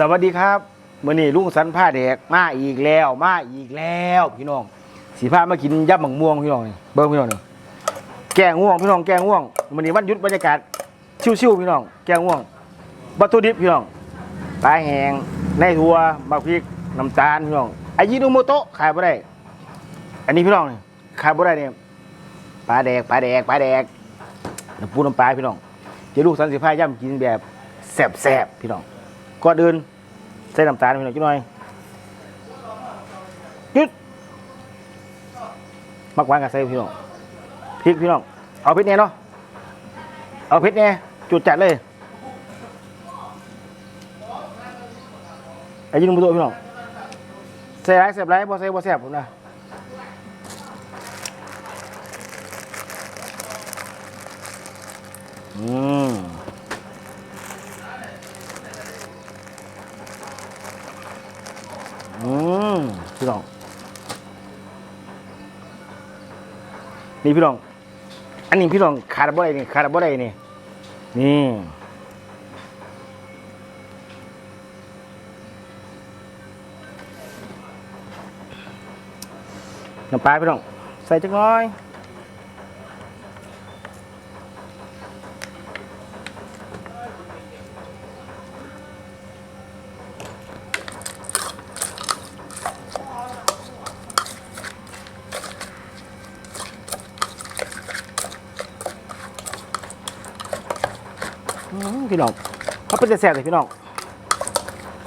สวัสดีครับมื่อนี้ลุงสันผ้าแดกมาอีกแล้ว มาอีกแล้วพี่น้อง สีผ้ามากินยำหมังม่วงพี่น้องนี่เบิ้งพี่น้องนี่แกงง่วงพี่น้องแกงง่วงมื่อนี้วันหยุดบรรยากาศชิวๆพี่น้อง แกงง่วงวัตถุดิบพี่น้องปลาแห้งในถั่วบักพริกน้ำตาลพี่น้องอายิโนโมโตะขายบ่ได้ อันนี้พี่น้องนี่ขายบ่ได้เนี่ยปลาแดกปลาแดกปลาแดกน้ำปูน้ำปลาพี่น้องเดี๋ยวลูกสันสีผ้าย่ำกินแบบแซ่บๆพี่น้อง ก่อนอื่นใส่น้ำตาลไปหน่อยจักหน่อยยึดมักหวานกับใส่พี่น้องพริกพี่น้องเอาพริกเนี่ยเนาะเอาพริกเนี่ยจุดจัดเลยไอ้ยินมุตัวพี่น้องใส่ไรเสียบไรบ่ใส่บ่แซ่บผมนะอืม พี่น้อง นี่พี่น้อง อันนี้พี่น้องขาดบ่ได้นี่ขาดบ่ได้นี่ นี่น้ำปลาพี่น้อง ใส่จักน้อย พี่น้องเขาเป็นแต่แซ่บเลยพี่น้อง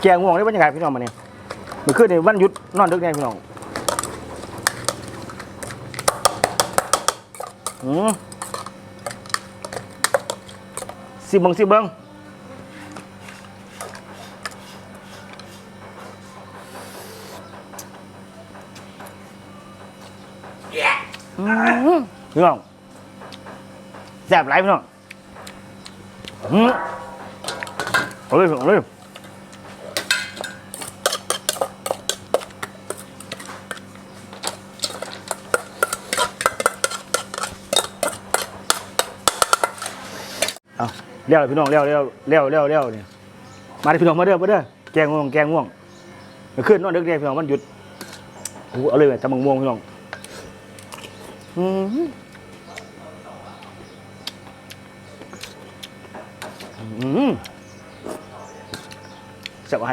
แกงง่วงได้บรรยากาศพี่น้องมาเนี่ยมื่อคืนในวันหยุดนอนดึกแน่พี่น้องอืมสิเบิงสิเบิงพี่น้องแซ่บหลายพี่น้อง อืมเอาเลยเอาเลยเอาเลี้ยวพี่น้องเลี้ยวเลี้ยวเลี้ยวเลี้ยวเลี้ยวเนี่ยมาดิพี่น้องมาเด้อมาเด้อแกงง่วงแกงง่วงเมื่อคืนนอนเดึกเนี่ยพี่น้องมันหยุดโอ้โหเอาเลยแบบตำบักม่วงพี่น้องอืม อืมแซ่บใ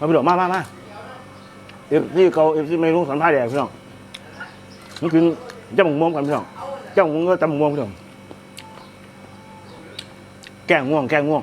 มาพี่น้องมามามาเอฟซีเขาเอฟซีไม่รู้สันพาแดงพี่น้องนี่คือเจ้าหมูม่วงกันพี่น้องเจ้าหมูม่วงก็จำหมูม่วงพี่น้องแกงง่วง แกงง่วง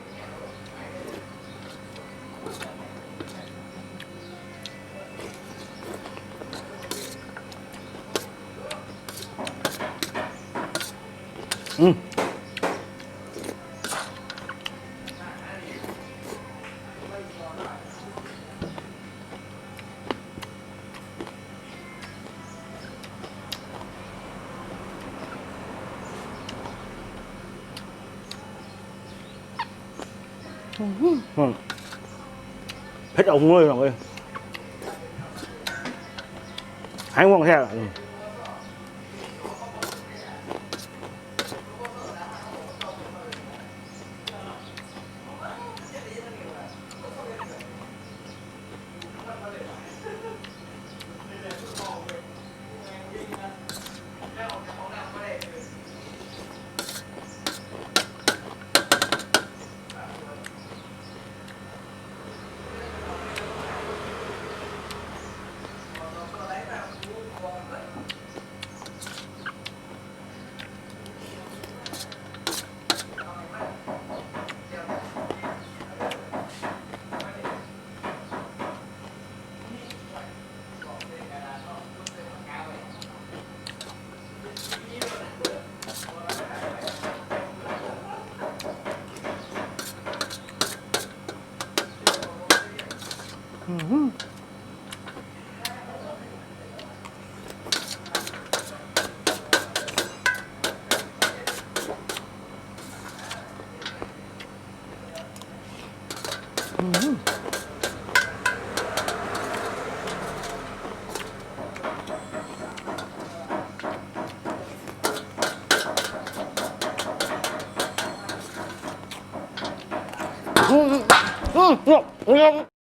หายง่วงแท้อืม อืมอืมอืม